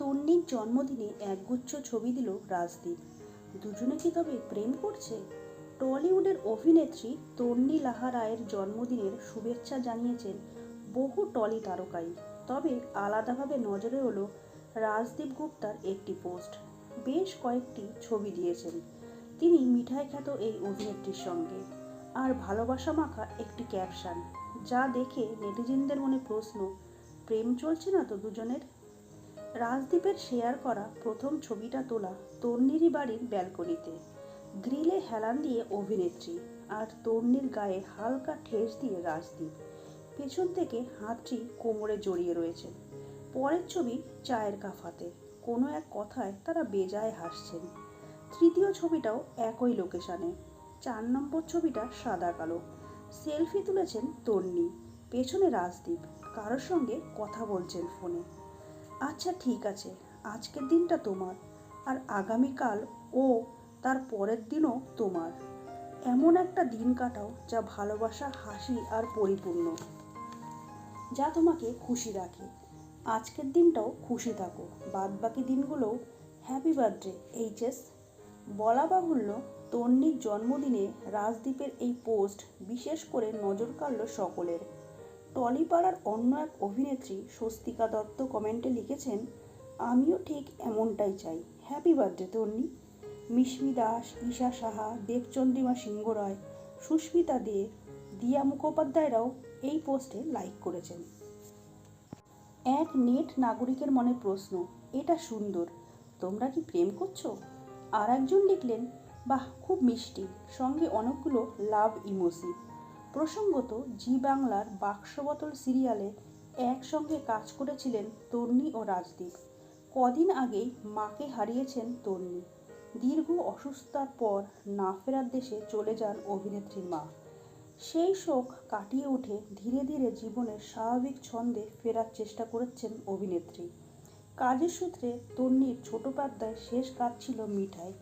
তন্নির জন্মদিনে একগুচ্ছ ছবি দিল রাজদীপ। দুজনে কি তবে প্রেম করছে? টলিউডের অভিনেত্রী তন্নি লাহা রায়ের জন্মদিনের শুভেচ্ছা জানিয়েছেন বহু টলি তারকাই। তবে আলাদাভাবে নজরে হলো রাজদীপ গুপ্তার একটি পোস্ট। বেশ কয়েকটি ছবি দিয়েছেন। তিনি মিঠাই খ্যাত এই অভিনেত্রীর সঙ্গে। আর ভালোবাসা মাখা একটি ক্যাপশন যা দেখে নেটিজেনদের মনে প্রশ্ন, প্রেম চলছে না তো দুজনের? রাজদীপের শেয়ার করা প্রথম ছবিটা তোলা তন্নিরই বাড়ির ব্যালকনিতে। গ্রিলে হেলান দিয়ে অভিনেত্রী আর তন্নির গায়ে হালকা ঠেস দিয়ে রাজদীপ। পেছন থেকে হাতটি কোমরে জড়িয়ে রয়েছেন পরের ছবি চায়ের কাফাতে। কোনো এক কথায় তারা বেজায় হাসছেন। তৃতীয় ছবিটাও একই লোকেশানে। চার নম্বর ছবিটা সাদা কালো। সেলফি তুলেছেন তন্নি, পেছনে রাজদীপ। কারোর সঙ্গে কথা বলছেন ফোনে। আচ্ছা ঠিক আছে। আজকের দিনটা তোমার, আর আগামীকাল ও তার পরের দিনও তোমার। এমন একটা দিন কাটাও যা ভালোবাসা, হাসি আর পরিপূর্ণ। যা তোমাকে খুশি রাখে। আজকের দিনটাও খুশি থাকো। বাদ বাকি দিনগুলোও হ্যাপি বার্থডে, এইচএস। বলা বাহুল্য, তন্নির জন্মদিনে রাজদীপের এই পোস্ট বিশেষ করে নজর কাড়ল সকলের। টলিপাড়ার অন্য এক অভিনেত্রী স্বস্তিকা দত্ত কমেন্টে লিখেছেন, আমিও ঠিক এমনটাই চাই। Happy birthday Tonni. মিশমি Das, Isha Saha, Debchandrima Singha Roy Susmita De, Diya মুখোপাধ্যায়রাও এই পোস্টে লাইক করেছেন। এক নেট নাগরিকের মনে প্রশ্ন, এটা সুন্দর, তোমরা কি প্রেম করছ? আর একজন লিখলেন, বাহ, খুব মিষ্টি। সঙ্গে অনেকগুলো লাভ ইমোজি প্রসঙ্গত, জি বাংলার বাক্সবতল সিরিয়ালে একসঙ্গে কাজ করেছিলেন তন্নি ও রাজদীপ। কদিন আগেই মাকে হারিয়েছেন তন্নি। দীর্ঘ অসুস্থতার পর না ফেরার দেশে চলে যান অভিনেত্রীর মা। সেই শোক কাটিয়ে উঠে ধীরে ধীরে জীবনের স্বাভাবিক ছন্দে ফেরার চেষ্টা করেছেন অভিনেত্রী। কাজের সূত্রে তন্নির ছোট পর্দায় শেষ কাজ ছিল মিঠাই।